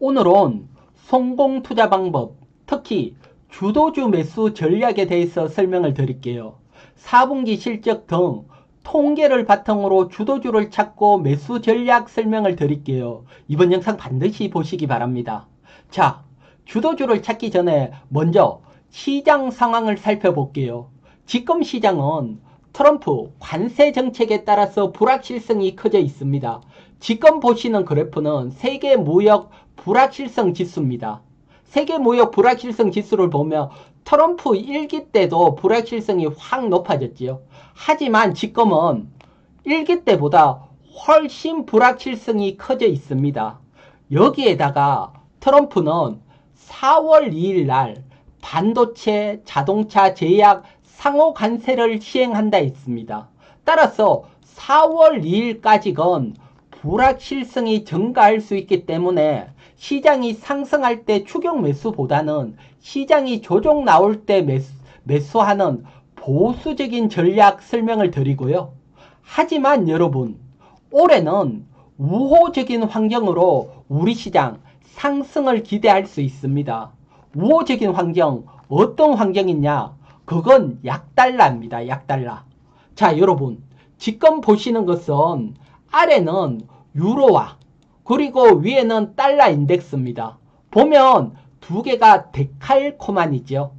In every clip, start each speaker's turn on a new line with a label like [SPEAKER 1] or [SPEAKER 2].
[SPEAKER 1] 오늘은 성공 투자 방법, 특히 주도주 매수 전략에 대해서 설명을 드릴게요. 4분기 실적 등 통계를 바탕으로 주도주를 찾고 매수 전략 설명을 드릴게요. 이번 영상 반드시 보시기 바랍니다. 자, 주도주를 찾기 전에 먼저 시장 상황을 살펴볼게요. 지금 시장은 트럼프 관세 정책에 따라서 불확실성이 커져 있습니다. 지금 보시는 그래프는 세계 무역 불확실성 지수입니다. 세계 무역 불확실성 지수를 보면 트럼프 1기 때도 불확실성이 확 높아졌지요. 하지만 지금은 1기 때보다 훨씬 불확실성이 커져 있습니다. 여기에다가 트럼프는 4월 2일 날 반도체, 자동차, 제약, 상호 관세를 시행한다 했습니다. 따라서 4월 2일까지건 불확실성이 증가할 수 있기 때문에 시장이 상승할 때 추격 매수보다는 시장이 조정 나올 때 매수, 매수하는 보수적인 전략 설명을 드리고요. 하지만 여러분, 올해는 우호적인 환경으로 우리 시장 상승을 기대할 수 있습니다. 우호적인 환경, 어떤 환경이냐? 그건 약달러입니다. 약달러. 자, 여러분. 지금 보시는 것은 아래는 유로화, 그리고 위에는 달러 인덱스입니다. 보면 두 개가 데칼코만이죠.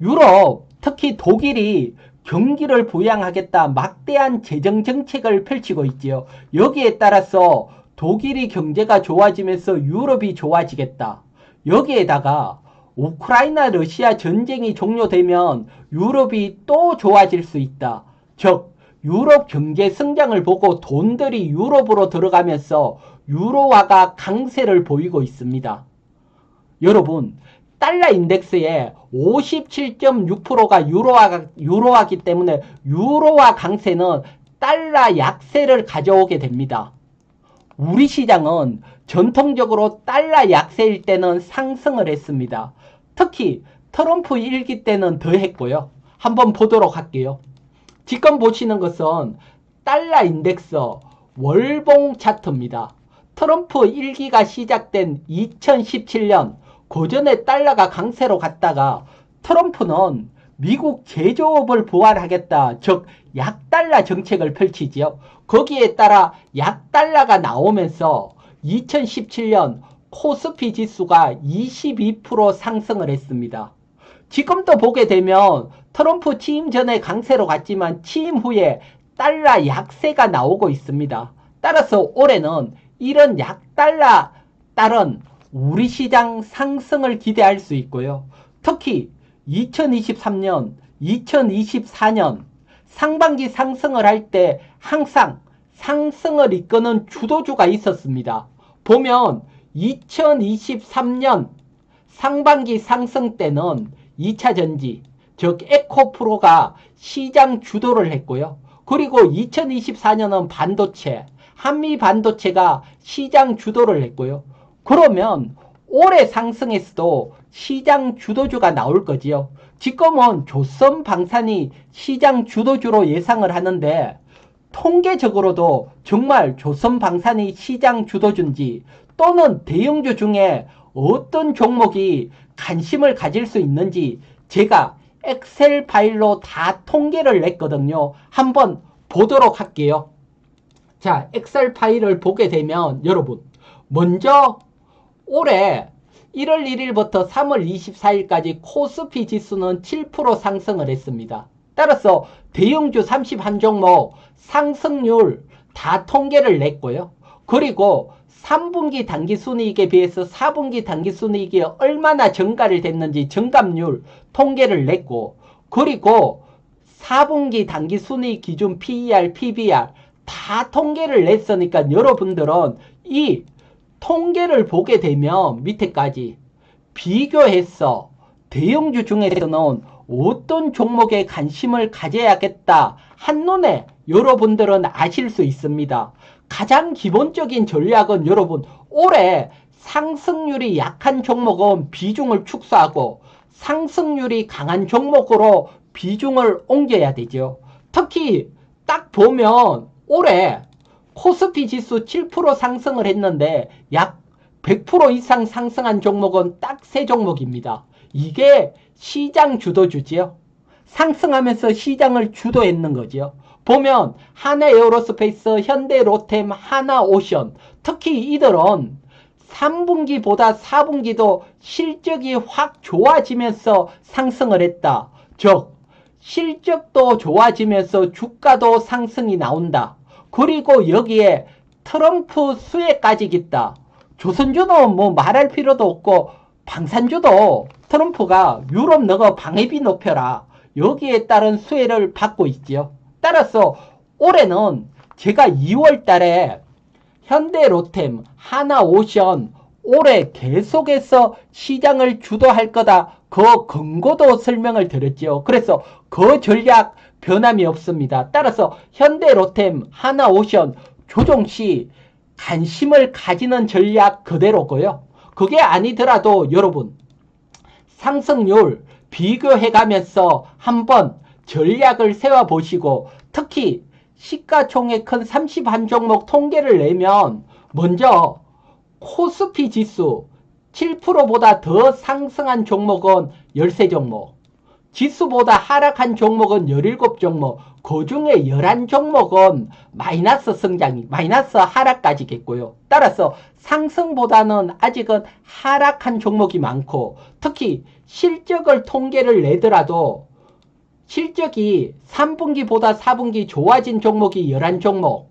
[SPEAKER 1] 유럽, 특히 독일이 경기를 부양하겠다 막대한 재정 정책을 펼치고 있지요. 여기에 따라서 독일이 경제가 좋아지면서 유럽이 좋아지겠다. 여기에다가 우크라이나 러시아 전쟁이 종료되면 유럽이 또 좋아질 수 있다. 즉 유럽 경제 성장을 보고 돈들이 유럽으로 들어가면서 유로화가 강세를 보이고 있습니다. 여러분, 달러 인덱스의 57.6%가 유로화가, 유로화기 때문에 유로화 강세는 달러 약세를 가져오게 됩니다. 우리 시장은 전통적으로 달러 약세일 때는 상승을 했습니다. 특히 트럼프 일기 때는 더 했고요. 한번 보도록 할게요. 지금 보시는 것은 달러 인덱스 월봉 차트입니다. 트럼프 일기가 시작된 2017년 고전에 달러가 강세로 갔다가 트럼프는 미국 제조업을 부활하겠다. 즉 약달러 정책을 펼치지요. 거기에 따라 약달러가 나오면서 2017년 코스피 지수가 22% 상승을 했습니다. 지금도 보게 되면 트럼프 취임 전에 강세로 갔지만 취임 후에 달러 약세가 나오고 있습니다. 따라서 올해는 이런 약달러 따른 우리 시장 상승을 기대할 수 있고요. 특히 2023년, 2024년 상반기 상승을 할 때 항상 상승을 이끄는 주도주가 있었습니다. 보면 2023년 상반기 상승 때는 2차 전지, 즉 에코프로가 시장 주도를 했고요. 그리고 2024년은 반도체, 한미 반도체가 시장 주도를 했고요. 그러면 올해 상승에서도 시장 주도주가 나올 거지요. 지금은 조선 방산이 시장 주도주로 예상을 하는데 통계적으로도 정말 조선 방산이 시장 주도주인지 또는 대형주 중에 어떤 종목이 관심을 가질 수 있는지 제가 엑셀 파일로 다 통계를 냈거든요. 한번 보도록 할게요. 자, 엑셀 파일을 보게 되면 여러분 먼저 올해 1월 1일부터 3월 24일까지 코스피 지수는 7% 상승을 했습니다. 따라서 대형주 31종목 상승률 다 통계를 냈고요. 그리고 3분기 당기순이익에 비해서 4분기 당기순이익이 얼마나 증가를 됐는지 증감률 통계를 냈고 그리고 4분기 당기순이익 기준 PER, PBR 다 통계를 냈으니까 여러분들은 이 통계를 보게 되면 밑에까지 비교해서 대형주 중에서는 어떤 종목에 관심을 가져야겠다 한눈에 여러분들은 아실 수 있습니다. 가장 기본적인 전략은 여러분 올해 상승률이 약한 종목은 비중을 축소하고 상승률이 강한 종목으로 비중을 옮겨야 되죠. 특히 딱 보면 올해 코스피 지수 7% 상승을 했는데 약 100% 이상 상승한 종목은 딱 세 종목입니다. 이게 시장 주도주지요. 상승하면서 시장을 주도했는 거지요. 보면 하나 에어로스페이스, 현대 로템, 하나 오션 특히 이들은 3분기보다 4분기도 실적이 확 좋아지면서 상승을 했다. 즉 실적도 좋아지면서 주가도 상승이 나온다. 그리고 여기에 트럼프 수혜까지 있다. 조선주는 뭐 말할 필요도 없고 방산주도 트럼프가 유럽 너가 방해비 높여라. 여기에 따른 수혜를 받고 있지요. 따라서 올해는 제가 2월 달에 현대 로템, 하나 오션 올해 계속해서 시장을 주도할 거다. 그 근거도 설명을 드렸죠. 그래서 그 전략 변함이 없습니다. 따라서 현대 로템, 하나 오션 조정 시 관심을 가지는 전략 그대로고요. 그게 아니더라도 여러분 상승률 비교해가면서 한번 전략을 세워보시고 특히 시가총액 큰 31 종목 통계를 내면 먼저 코스피 지수 7%보다 더 상승한 종목은 13종목 지수보다 하락한 종목은 17종목 그 중에 11종목은 마이너스 성장이 마이너스 하락까지겠고요. 따라서 상승보다는 아직은 하락한 종목이 많고 특히 실적을 통계를 내더라도 실적이 3분기보다 4분기 좋아진 종목이 11종목,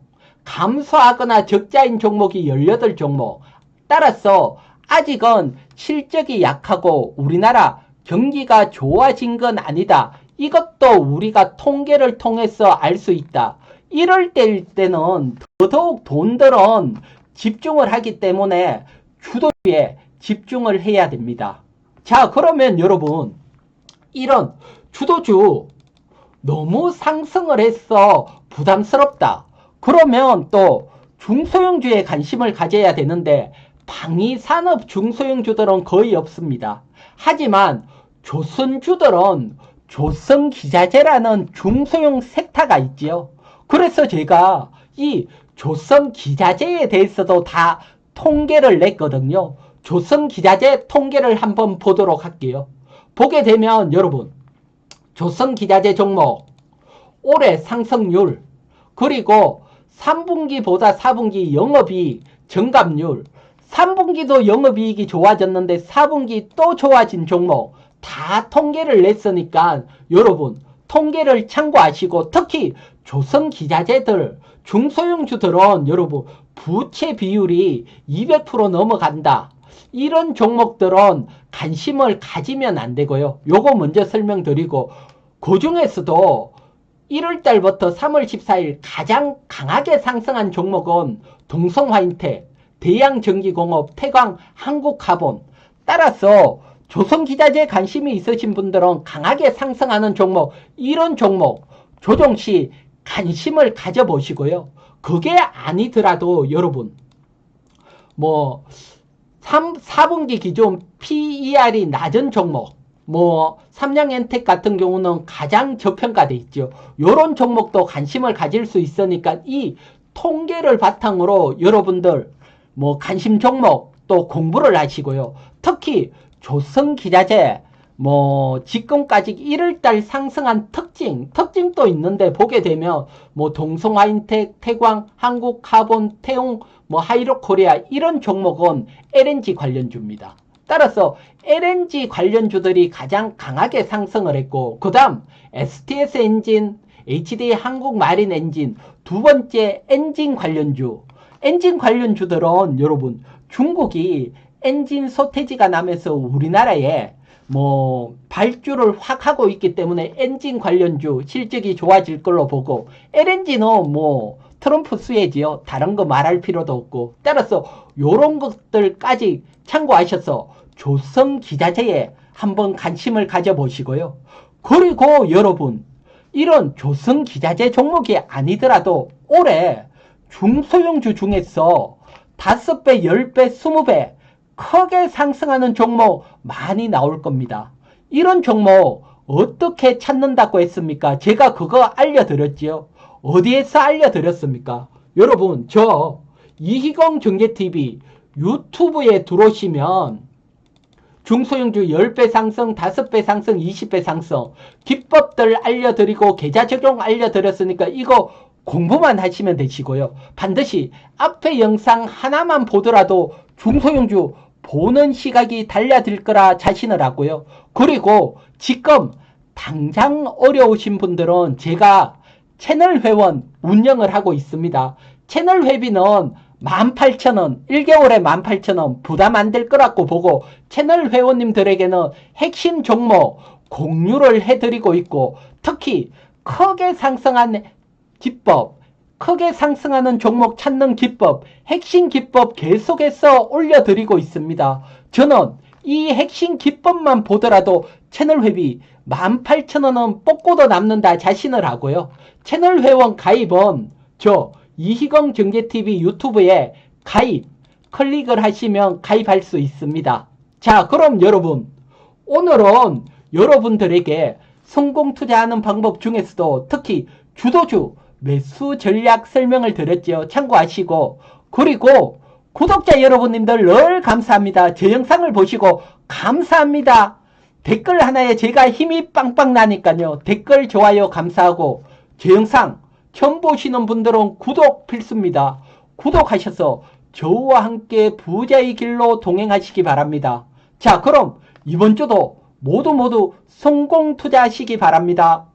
[SPEAKER 1] 감소하거나 적자인 종목이 18종목. 따라서 아직은 실적이 약하고 우리나라 경기가 좋아진 건 아니다. 이것도 우리가 통계를 통해서 알 수 있다. 이럴 때는 더더욱 돈들은 집중을 하기 때문에 주도주에 집중을 해야 됩니다. 자, 그러면 여러분, 이런 주도주 너무 상승을 했어 부담스럽다. 그러면 또 중소형주에 관심을 가져야 되는데 방위산업 중소형주들은 거의 없습니다. 하지만 조선주들은 조선기자재라는 중소형 섹터가 있지요. 그래서 제가 이 조선기자재에 대해서도 다 통계를 냈거든요. 조선기자재 통계를 한번 보도록 할게요. 보게 되면 여러분 조선기자재 종목 올해 상승률 그리고 3분기보다 4분기 영업이익 증감률 3분기도 영업이익이 좋아졌는데 4분기 또 좋아진 종목 다 통계를 냈으니까 여러분 통계를 참고하시고 특히 조선기자재들 중소형주들은 여러분 부채 비율이 200% 넘어간다. 이런 종목들은 관심을 가지면 안 되고요. 요거 먼저 설명드리고 그 중에서도 1월 달부터 3월 14일 가장 강하게 상승한 종목은 동성화인텍, 대양전기공업, 태광, 한국카본 따라서 조선기자재에 관심이 있으신 분들은 강하게 상승하는 종목 이런 종목 조정시 관심을 가져보시고요. 그게 아니더라도 여러분 뭐 3, 4분기 기준 PER이 낮은 종목 뭐 삼양 엔텍 같은 경우는 가장 저평가돼 있죠. 요런 종목도 관심을 가질 수 있으니까 이 통계를 바탕으로 여러분들 뭐 관심 종목 또 공부를 하시고요. 특히 조선 기자재 뭐 지금까지 1월달 상승한 특징 특징도 있는데 보게 되면 뭐 동성화인텍, 태광, 한국카본, 태용, 뭐 하이로코리아 이런 종목은 LNG 관련주입니다. 따라서 LNG 관련주들이 가장 강하게 상승을 했고 그 다음 STS 엔진, HD 한국 마린 엔진 두 번째 엔진 관련주 엔진 관련주들은 여러분 중국이 엔진 소태지가 나면서 우리나라에 뭐 발주를 확 하고 있기 때문에 엔진 관련주 실적이 좋아질 걸로 보고 LNG는 뭐 트럼프 수혜지요. 다른 거 말할 필요도 없고 따라서 요런 것들까지 참고하셔서 조선 기자재에 한번 관심을 가져보시고요. 그리고 여러분 이런 조선 기자재 종목이 아니더라도 올해 중소형주 중에서 5배, 10배, 20배 크게 상승하는 종목 많이 나올 겁니다. 이런 종목 어떻게 찾는다고 했습니까? 제가 그거 알려드렸지요. 어디에서 알려드렸습니까? 여러분 저 이희경 정제TV 유튜브에 들어오시면 중소형주 10배 상승, 5배 상승, 20배 상승 기법들 알려드리고 계좌 적용 알려드렸으니까 이거 공부만 하시면 되시고요. 반드시 앞에 영상 하나만 보더라도 중소형주 보는 시각이 달라질 거라 자신을 하고요. 그리고 지금 당장 어려우신 분들은 제가 채널 회원 운영을 하고 있습니다. 채널 회비는 18,000원, 1개월에 18,000원 부담 안 될 거라고 보고 채널 회원님들에게는 핵심 종목 공유를 해드리고 있고 특히 크게 상승한 기법, 크게 상승하는 종목 찾는 기법, 핵심 기법 계속해서 올려드리고 있습니다. 저는 이 핵심 기법만 보더라도 채널 회비 18,000원은 뽑고도 남는다 자신을 하고요. 채널 회원 가입은 저 이희경 경제TV 유튜브에 가입 클릭을 하시면 가입할 수 있습니다. 자, 그럼 여러분 오늘은 여러분들에게 성공 투자하는 방법 중에서도 특히 주도주 매수 전략 설명을 드렸죠. 참고하시고 그리고 구독자 여러분님들 늘 감사합니다. 제 영상을 보시고 감사합니다. 댓글 하나에 제가 힘이 빵빵 나니까요. 댓글 좋아요 감사하고 제 영상 처음 보시는 분들은 구독 필수입니다. 구독하셔서 저와 함께 부자의 길로 동행하시기 바랍니다. 자, 그럼 이번 주도 모두 모두 성공 투자하시기 바랍니다.